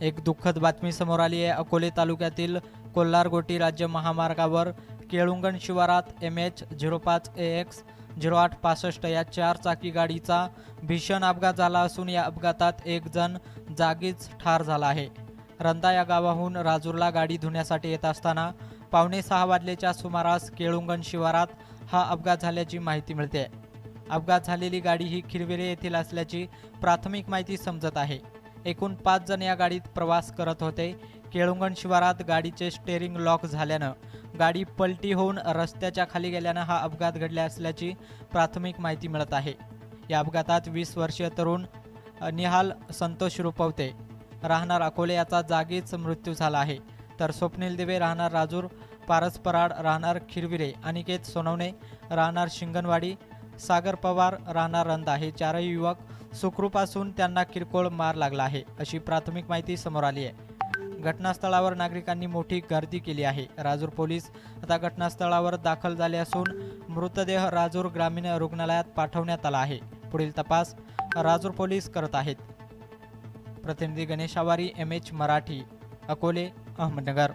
एक दुःखद बातमी समोर आली आहे. अकोले तालुक्यातील कोल्हारगोटी राज्य महामार्गावर केळुंगण शिवारात एम एच झिरो पाच ए एक्स झिरो आठ पासष्ट या चार चाकी गाडीचा भीषण अपघात झाला असून या अपघातात एक जण जागीच ठार झाला आहे. रंदा या गावाहून राजूरला गाडी धुण्यासाठी येत असताना पावणे सहा वाजलेच्या सुमारास केळुंगण शिवारात हा अपघात झाल्याची माहिती मिळते. अपघात झालेली गाडी ही खिरवेरे येथील असल्याची प्राथमिक माहिती समजत आहे. एकूण पाच जण या गाडीत प्रवास करत होते. केळुंगण शिवारात गाडीचे स्टेअरिंग लॉक झाल्यानं गाडी पलटी होऊन रस्त्याच्या खाली गेल्यानं हा अपघात घडला असल्याची प्राथमिक माहिती मिळत आहे. या अपघातात वीस वर्षीय तरुण निहाल संतोष रुपवते. राहणार अकोले याचा जागीच मृत्यू झाला आहे. तर स्वप्नील दिवे राहणार राजूर पारस पराड राहणार खिरविरे अनिकेत सोनवणे राहणार शिंगणवाडी सागर पवार राहणार रंदा हे चारही युवक सुखरूप असून त्यांना किरकोळ मार लागला आहे अशी प्राथमिक माहिती समोर आली आहे. घटनास्थळावर नागरिकांनी मोठी गर्दी केली आहे. राजूर पोलीस आता घटनास्थळावर दाखल झाले असून मृतदेह राजूर ग्रामीण रुग्णालयात पाठवण्यात आला आहे. पुढील तपास राजूर पोलीस करत आहेत. प्रतिनिधी गणेश आवारी एम एच मराठी अकोले अहमदनगर.